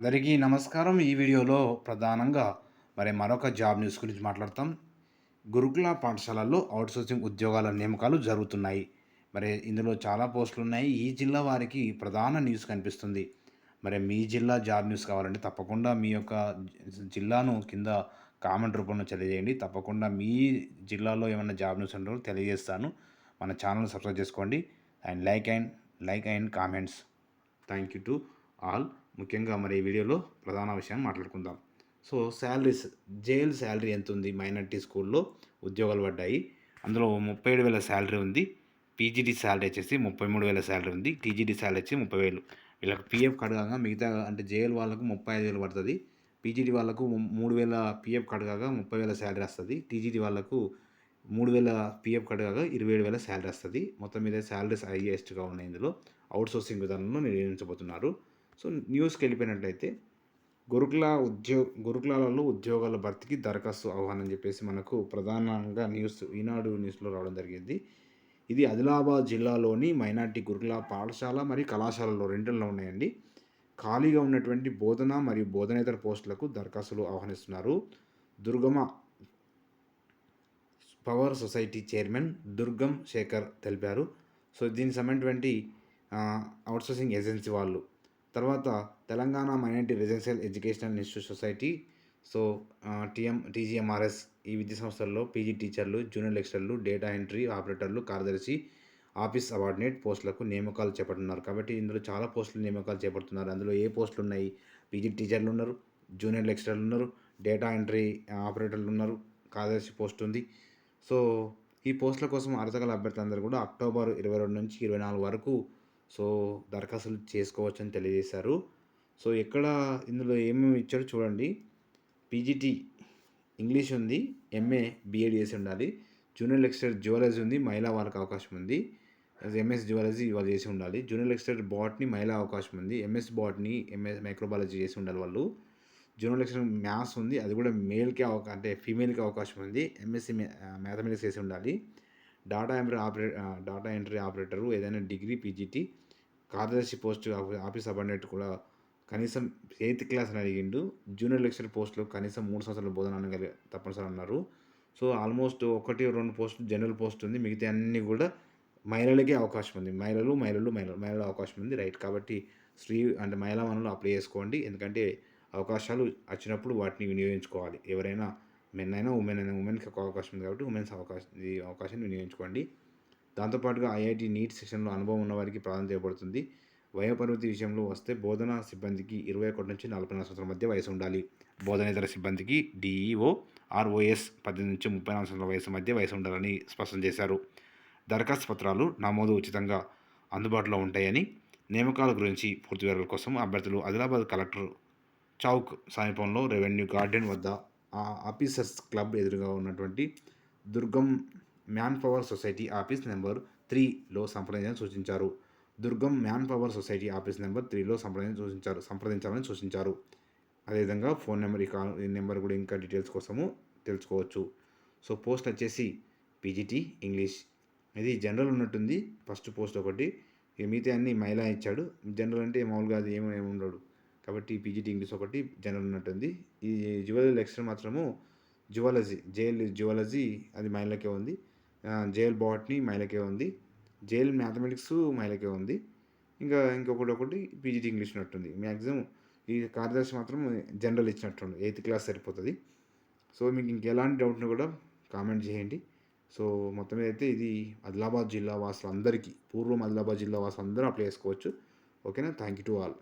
అందరికీ నమస్కారం. ఈ వీడియోలో ప్రధానంగా మరి మరొక జాబ్ న్యూస్ గురించి మాట్లాడతాం. గురుకుల పాఠశాలల్లో అవుట్సోర్సింగ్ ఉద్యోగాల నియామకాలు జరుగుతున్నాయి. మరి ఇందులో చాలా పోస్టులు ఉన్నాయి. ఈ జిల్లా వారికి ప్రధాన న్యూస్ కనిపిస్తుంది. మరి మీ జిల్లా జాబ్ న్యూస్ కావాలంటే తప్పకుండా మీ యొక్క జిల్లాను కింద కామెంట్ రూపంలో తెలియజేయండి. తప్పకుండా మీ జిల్లాలో ఏమైనా జాబ్ న్యూస్ ఉంటారో తెలియజేస్తాను. మన ఛానల్ సబ్స్క్రైబ్ చేసుకోండి. And like and like and comments. Thank you to all. ముఖ్యంగా మరి ఈ వీడియోలో ప్రధాన విషయాన్ని మాట్లాడుకుందాం. సో శాలరీస్ జైల్ శాలరీ ఎంత ఉంది మైనార్టీ స్కూల్లో ఉద్యోగాలు పడ్డాయి. అందులో ముప్పై ఏడు వేల శాలరీ ఉంది. పీజీడీ శాలరీ వచ్చేసి ముప్పై మూడు వేల శాలరీ ఉంది. టీజీడీ శాలరీ వచ్చి ముప్పై వేలు. వీళ్ళకి పీఎఫ్ కడగా మిగతా అంటే జేఎల్ వాళ్ళకు ముప్పై ఐదు వేలు పడుతుంది. పీజీడీ వాళ్ళకు మూడు వేల పీఎఫ్ కడగా ముప్పై వేల శాలరీ వస్తుంది. టీజీడీ వాళ్ళకు మూడు వేల పీఎఫ్ కడగా ఇరవై ఏడు వేల శాలరీ వస్తుంది. మొత్తం మీద శాలరీస్ హైయెస్ట్గా ఉన్నాయి ఇందులో. అవుట్ సోర్సింగ్ విధానంలో నిర్ణయించబోతున్నారు సో న్యూస్కి వెళ్ళిపోయినట్లయితే గురుకుల ఉద్యోగ గురుకులాలలో ఉద్యోగాల భర్తీకి దరఖాస్తు ఆహ్వానం చెప్పేసి మనకు ప్రధానంగా న్యూస్ ఈనాడు న్యూస్లో రావడం జరిగింది. ఇది ఆదిలాబాద్ జిల్లాలోని మైనార్టీ గురుకుల పాఠశాల మరియు కళాశాలలో రెండులో ఉన్నాయండి. ఖాళీగా ఉన్నటువంటి బోధన మరియు బోధనేతర పోస్టులకు దరఖాస్తులు ఆహ్వానిస్తున్నారు. Durgam power society chairman Durgam Shekar తెలిపారు. సో దీనికి సంబంధించినటువంటి అవుట్సోర్సింగ్ ఏజెన్సీ వాళ్ళు తర్వాత Telangana minority residential educational institute society. So TM TGMRS ఈ విద్యా సంస్థల్లో పీజీ టీచర్లు జూనియర్ లెక్చరర్లు డేటా ఎంట్రీ ఆపరేటర్లు కార్యదర్శి ఆఫీస్ అవార్డినేట్ పోస్టులకు నియామకాలు చేపడుతున్నారు. కాబట్టి ఇందులో చాలా పోస్టులు నియామకాలు చేపడుతున్నారు. అందులో ఏ పోస్టులు ఉన్నాయి? పీజీ టీచర్లు ఉన్నారు జూనియర్ లెక్చరర్లు ఉన్నారు డేటా ఎంట్రీ ఆపరేటర్లు ఉన్నారు కార్యదర్శి పోస్ట్ ఉంది. సో ఈ పోస్టుల కోసం అర్హత గల అభ్యర్థులందరూ కూడా అక్టోబర్ ఇరవై రెండు నుంచి ఇరవై నాలుగు వరకు సో దరఖాస్తులు చేసుకోవచ్చని తెలియజేశారు. సో ఎక్కడ ఇందులో ఏమేమి ఇచ్చారో చూడండి. పీజీటీ ఇంగ్లీష్ ఉంది ఎంఏ బీఎడ్ చేసి ఉండాలి. జూనియర్ లెక్చరర్ జువాలజీ ఉంది మహిళా వాళ్ళకి అవకాశం ఉంది. ఎంఎస్ జువాలజీ వాళ్ళు చేసి ఉండాలి. జూనియర్ లెక్చరర్ బాట్ని మహిళా అవకాశం ఉంది. ఎంఎస్ బాట్ని ఎంఎస్ మైక్రోబాలజీ చేసి ఉండాలి వాళ్ళు. జూనియర్ లెక్చరర్ మ్యాథ్స్ ఉంది అది కూడా మేల్కి అవకా అంటే ఫీమేల్కి అవకాశం ఉంది. ఎంఎస్సి మ్యాథమెటిక్స్ చేసి ఉండాలి. డాటా ఎంట్రీ ఆపరే డాటా ఎంట్రీ ఆపరేటరు ఏదైనా డిగ్రీ పీజీటీ కార్యదర్శి పోస్ట్ ఆఫీస్ అబండెట్ కూడా కనీసం ఎయిత్ క్లాస్ అని అడిగిండు. జూనియర్ లెక్చర్ పోస్టులు కనీసం మూడు సంవత్సరాల బోధన అనగలి తప్పనిసరి అన్నారు. సో ఆల్మోస్ట్ ఒకటి రెండు పోస్ట్ జనరల్ పోస్ట్ ఉంది. మిగతా అన్నీ కూడా మహిళలకే అవకాశం ఉంది. మహిళలు మహిళలు మహిళలు మహిళల అవకాశం ఉంది. రైట్ కాబట్టి స్త్రీ అంటే మహిళా వనరులు అప్లై చేసుకోండి. ఎందుకంటే అవకాశాలు వచ్చినప్పుడు వాటిని వినియోగించుకోవాలి. ఎవరైనా మెన్ అయినా ఉమెన్ అయినా ఉమెన్కి ఒక అవకాశం ఉంది కాబట్టి ఉమెన్స్ అవకాశం ఈ అవకాశాన్ని వినియోగించుకోండి. దాంతోపాటుగా ఐఐటి నీట్ సెక్షన్లో అనుభవం ఉన్న వారికి ప్రాధాన్యత ఇవ్వబడుతుంది. వయోపరిమితి విషయంలో వస్తే బోధనా సిబ్బందికి ఇరవై ఒకటి నుంచి నలభై నాలుగు సంవత్సరాల మధ్య వయసు ఉండాలి. బోధనేతర సిబ్బందికి డిఈఓ ఆర్ఓఎస్ పద్దెనిమిది నుంచి ముప్పై నాలుగు సంవత్సరాల వయసు మధ్య వయసు ఉండాలని స్పష్టం చేశారు. దరఖాస్తు పత్రాలు నమోదు ఉచితంగా అందుబాటులో ఉంటాయని నియామకాల గురించి పూర్తి వివరాల కోసం అభ్యర్థులు ఆదిలాబాద్ కలెక్టర్ చౌక్ సమీపంలో రెవెన్యూ గార్డెన్ వద్ద ఆఫీసర్స్ క్లబ్ ఎదురుగా ఉన్నటువంటి Durgam man power society office number త్రీలో సంప్రదించాలని సూచించారు. Durgam man power society office number త్రీలో సంప్రదించాలని సూచించారు. సంప్రదించాలని సూచించారు. అదేవిధంగా ఫోన్ నెంబర్ ఈ కాల్ ఈ నెంబర్ కూడా ఇంకా డీటెయిల్స్ కోసము తెలుసుకోవచ్చు. సో పోస్ట్ వచ్చేసి పీజీటీ ఇంగ్లీష్. ఇది జనరల్ ఉన్నట్టుంది. ఫస్ట్ పోస్ట్ ఒకటి. ఇక మిగతా అన్ని మహిళ ఇచ్చాడు. జనరల్ అంటే మామూలుగా అది ఏమో ఉండడు కాబట్టి పీజీటీ ఇంగ్లీష్ ఒకటి జనరల్ ఉన్నట్టుంది ఈ జువెలరీ లెక్చర్ మాత్రము జువాలజీ జేఎల్ జువాలజీ అది మహిళకే ఉంది. జేఎల్ బాట్ని మహిళకే ఉంది. జేఎల్ మ్యాథమెటిక్స్ మహిళకే ఉంది. ఇంకా ఇంకొకటి ఒకటి పీజీటీ ఇంగ్లీష్ ఉన్నట్టుంది మ్యాక్సిమం ఈ కార్యదర్శి మాత్రం జనరల్ ఇచ్చినట్టుంది ఎయిత్ క్లాస్ సరిపోతుంది. సో మీకు ఇంకెలాంటి డౌట్ను కూడా కామెంట్ చేయండి. సో మొత్తం మీద అయితే ఇది ఆదిలాబాద్ జిల్లా వాసులందరికీ పూర్వం ఆదిలాబాద్ జిల్లా వాసులందరూ అప్లై చేసుకోవచ్చు. ఓకేనా? Thank you to all.